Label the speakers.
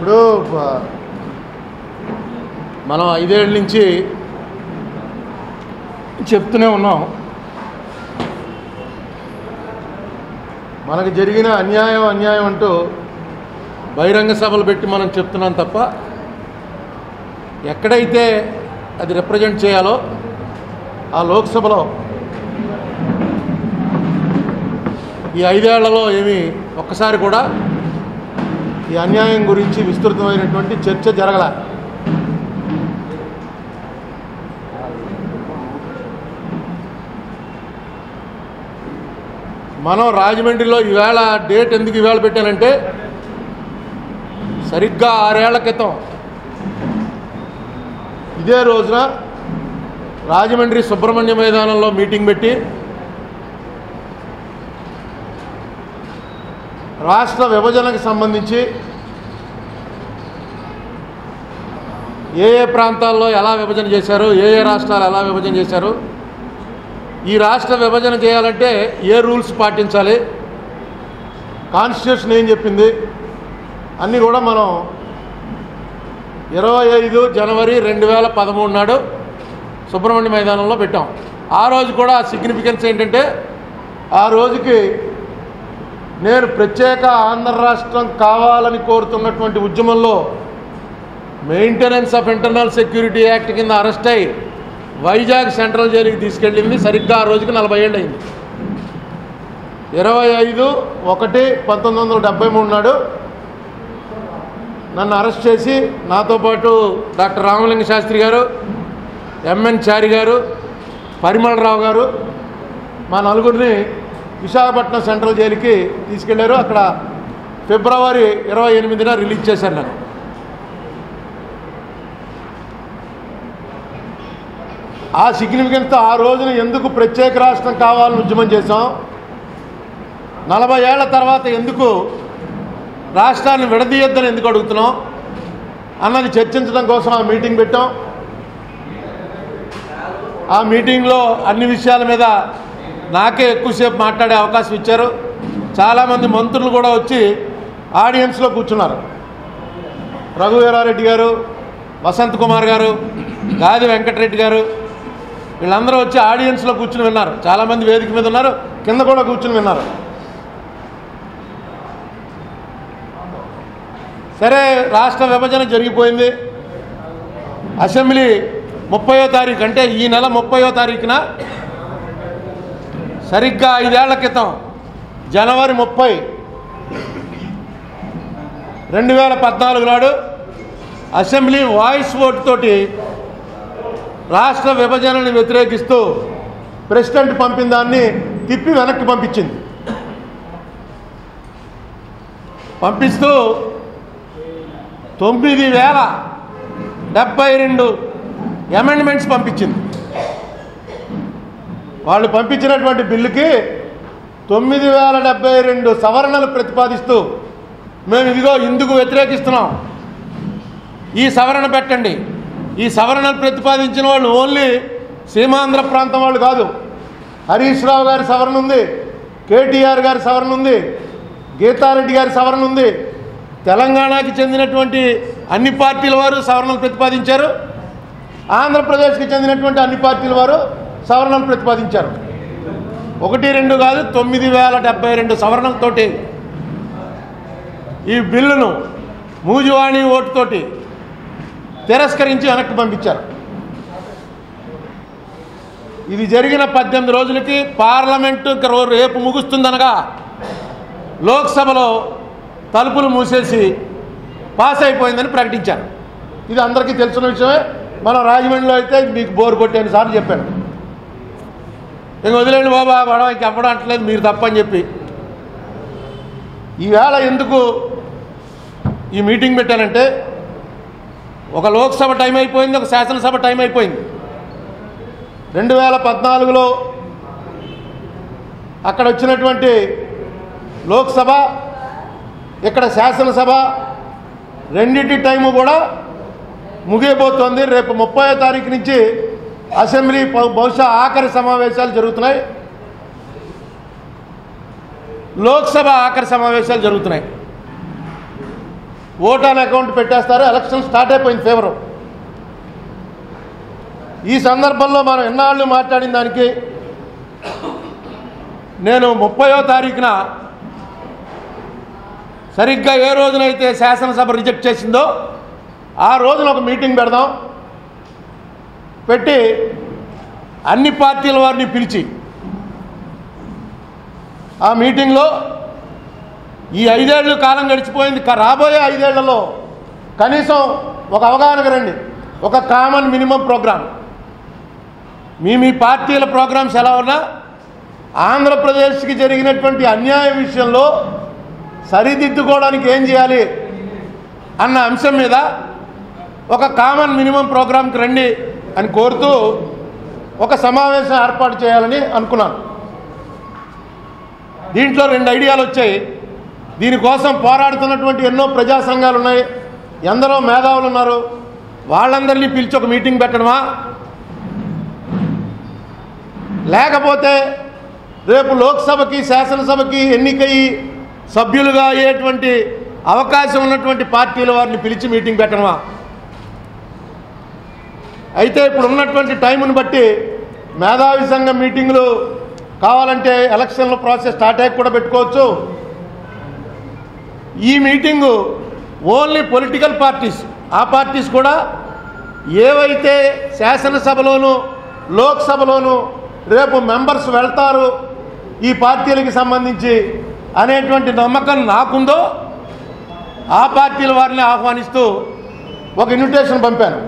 Speaker 1: ఇప్పుడు మనం ఐదేళ్ళ నుంచి చెప్తూనే ఉన్నాం. మనకు జరిగిన అన్యాయం అన్యాయం అంటూ బహిరంగ సభలు పెట్టి మనం చెప్తున్నాం తప్ప ఎక్కడైతే అది రిప్రజెంట్ చేయాలో ఆ లోక్సభలో ఈ ఐదేళ్ళలో ఏమీ ఒక్కసారి కూడా ఈ అన్యాయం గురించి విస్తృతమైనటువంటి చర్చ జరగల. మనం రాజమండ్రిలో ఈవేళ డేట్ ఎందుకు ఈవేళ పెట్టానంటే సరిగ్గా ఆరేళ్ళ క్రితం. ఇదే రోజున రాజమండ్రి సుబ్రహ్మణ్య మైదానంలో మీటింగ్ పెట్టి రాష్ట్ర విభజనకు సంబంధించి ఏ ఏ ప్రాంతాల్లో ఎలా విభజన చేశారు ఏ ఏ రాష్ట్రాలు ఎలా విభజన చేశారు ఈ రాష్ట్ర విభజన చేయాలంటే ఏ రూల్స్ పాటించాలి కాన్స్టిట్యూషన్ ఏం చెప్పింది అన్నీ కూడా మనం ఇరవై ఐదు జనవరి రెండు వేల పదమూడు నాడు సుబ్రహ్మణ్య మైదానంలో పెట్టాం. ఆ రోజు కూడా సిగ్నిఫికెన్స్ ఏంటంటే ఆ రోజుకి నేను ప్రత్యేక ఆంధ్ర రాష్ట్రం కావాలని కోరుతున్నటువంటి ఉద్యమంలో maintenance of internal security act కింద అరెస్ట్ అయి వైజాగ్ సెంట్రల్ జైలుకి తీసుకెళ్ళింది. సరిగ్గా ఆ రోజుకి నలభై ఏళ్ళు అయింది. ఇరవై ఐదు ఒకటి పంతొమ్మిది వందల డెబ్బై మూడు నాడు నన్ను అరెస్ట్ చేసి నాతో పాటు డాక్టర్ రామలింగ శాస్త్రి గారు ఎంఎన్ చారి గారు పరిమళరావు గారు మా నలుగురిని విశాఖపట్నం సెంట్రల్ జైలుకి తీసుకెళ్ళారు. అక్కడ ఫిబ్రవరి ఇరవై ఎనిమిదిన రిలీజ్ చేశాను నేను ఆ సిగ్నిఫికెన్స్తో ఆ రోజున ఎందుకు ప్రత్యేక రాష్ట్రం కావాలని ఉద్యమం చేశాం? నలభై ఏళ్ళ తర్వాత ఎందుకు రాష్ట్రాన్ని విడదీయొద్దని ఎందుకు అడుగుతున్నాం? అన్నది చర్చించడం కోసం ఆ మీటింగ్ పెట్టాం. ఆ మీటింగ్లో అన్ని విషయాల మీద నాకే ఎక్కువసేపు మాట్లాడే అవకాశం ఇచ్చారు. చాలామంది మంత్రులు కూడా వచ్చి ఆడియన్స్లో కూర్చున్నారు. రఘువీరారెడ్డి గారు వసంత్ కుమార్ గారు గాది వెంకటరెడ్డి గారు వీళ్ళందరూ వచ్చి ఆడియన్స్లో కూర్చుని విన్నారు. చాలామంది వేదిక మీద ఉన్నారు కింద కూడా కూర్చుని విన్నారు. సరే రాష్ట్ర విభజన జరిగిపోయింది. అసెంబ్లీ ముప్పయో తారీఖు అంటే ఈ నెల ముప్పయో తారీఖున సరిగ్గా ఐదేళ్ళ క్రితం జనవరి ముప్పై రెండు వేల పద్నాలుగు నాడు అసెంబ్లీ వాయిస్ ఓటుతోటి రాష్ట్ర విభజనని వ్యతిరేకిస్తూ ప్రెసిడెంట్ పంపిన దాన్ని తిప్పి వెనక్కి పంపించింది. పంపిస్తూ తొమ్మిది వేల డెబ్బై రెండు అమెండ్మెంట్స్ పంపించింది. వాళ్ళు పంపించినటువంటి బిల్లుకి తొమ్మిది వేల డెబ్బై రెండు సవరణలు ప్రతిపాదిస్తూ మేము ఇదిగో ఇందుకు వ్యతిరేకిస్తున్నాం. ఈ సవరణ పెట్టండి. ఈ సవరణలు ప్రతిపాదించిన వాళ్ళు ఓన్లీ సీమాంధ్ర ప్రాంతం వాళ్ళు కాదు. హరీష్ రావు గారి సవరణ ఉంది కేటీఆర్ గారి సవరణ ఉంది గీతారెడ్డి గారి సవరణ ఉంది. తెలంగాణకి చెందినటువంటి అన్ని పార్టీల వారు సవరణలు ప్రతిపాదించారు. ఆంధ్రప్రదేశ్కి చెందినటువంటి అన్ని పార్టీల వారు సవరణలు ప్రతిపాదించారు. ఒకటి రెండు కాదు తొమ్మిది వేల డెబ్బై రెండు సవరణలతోటి ఈ బిల్లును మూజువాణి ఓటుతోటి తిరస్కరించి వెనక్కి పంపించారు. ఇది జరిగిన పద్దెనిమిది రోజులకి పార్లమెంటు రేపు ముగుస్తుందనగా లోక్సభలో తలుపులు మూసేసి పాస్ అయిపోయిందని ప్రకటించారు. ఇది అందరికీ తెలిసిన విషయమే. మనం రాజమండ్రిలో అయితే మీకు బోరు కొట్టేని చెప్పాను. ఇంక వదిలేండి బాబా గొడవ ఇంక అవ్వడం అంటలేదు మీరు తప్పని చెప్పి. ఈవేళ ఎందుకు ఈ మీటింగ్ పెట్టానంటే ఒక లోక్సభ టైం అయిపోయింది ఒక శాసనసభ టైం అయిపోయింది. రెండు వేల పద్నాలుగులో అక్కడ వచ్చినటువంటి లోక్సభ ఇక్కడ శాసనసభ రెండింటి టైము కూడా ముగియబోతోంది. రేపు ముప్పై తారీఖు నుంచి అసెంబ్లీ బహుశా ఆఖరి సమావేశాలు జరుగుతున్నాయి. లోక్సభ ఆఖరి సమావేశాలు జరుగుతున్నాయి. ఓటాన్ అకౌంట్ పెట్టేస్తారు ఎలక్షన్ స్టార్ట్ అయిపోయింది ఫేవర్. ఈ సందర్భంలో మనం ఎన్నాళ్ళు మాట్లాడిన దానికి నేను ముప్పయో తారీఖున సరిగ్గా ఏ రోజునైతే శాసనసభ రిజెక్ట్ చేసిందో ఆ రోజున ఒక మీటింగ్ పెడదాం. పెట్టి అన్ని పార్టీల వారిని పిలిచి ఆ మీటింగ్లో ఈ ఐదేళ్ళు కాలం గడిచిపోయింది. రాబోయే ఐదేళ్ళలో కనీసం ఒక అవగాహనకు రండి. ఒక కామన్ మినిమం ప్రోగ్రామ్ మీ మీ పార్టీల ప్రోగ్రామ్స్ ఎలా ఉన్నా ఆంధ్రప్రదేశ్కి జరిగినటువంటి అన్యాయం విషయంలో సరిదిద్దుకోవడానికి ఏం చేయాలి అన్న అంశం మీద ఒక కామన్ మినిమం ప్రోగ్రాంకి రండి. అని కోరుతూ ఒక సమావేశం ఏర్పాటు చేయాలని అనుకున్నాను. దీంట్లో రెండు ఐడియాలు వచ్చాయి. దీనికోసం పోరాడుతున్నటువంటి ఎన్నో ప్రజా సంఘాలు ఉన్నాయి. ఎందరో మేధావులు ఉన్నారు. వాళ్ళందరినీ పిలిచి ఒక మీటింగ్ పెట్టడమా? లేకపోతే రేపు లోక్సభకి శాసనసభకి ఎన్నికయ్యి సభ్యులుగా అయ్యేటువంటి అవకాశం ఉన్నటువంటి పార్టీల వారిని పిలిచి మీటింగ్ పెట్టడమా? అయితే ఇప్పుడు ఉన్నటువంటి టైంను బట్టి మేధావి సంఘం మీటింగులు కావాలంటే ఎలక్షన్ల ప్రాసెస్ స్టార్ట్ అయ్యి కూడా పెట్టుకోవచ్చు. ఈ మీటింగు ఓన్లీ పొలిటికల్ పార్టీస్ ఆ పార్టీస్ కూడా ఏవైతే శాసనసభలోను లోక్సభలోను రేపు మెంబర్స్ వెళ్తారు ఈ పార్టీలకి సంబంధించి అనేటువంటి నమ్మకం నాకుందో ఆ పార్టీల వారిని ఆహ్వానిస్తూ ఒక ఇన్విటేషన్ పంపాను.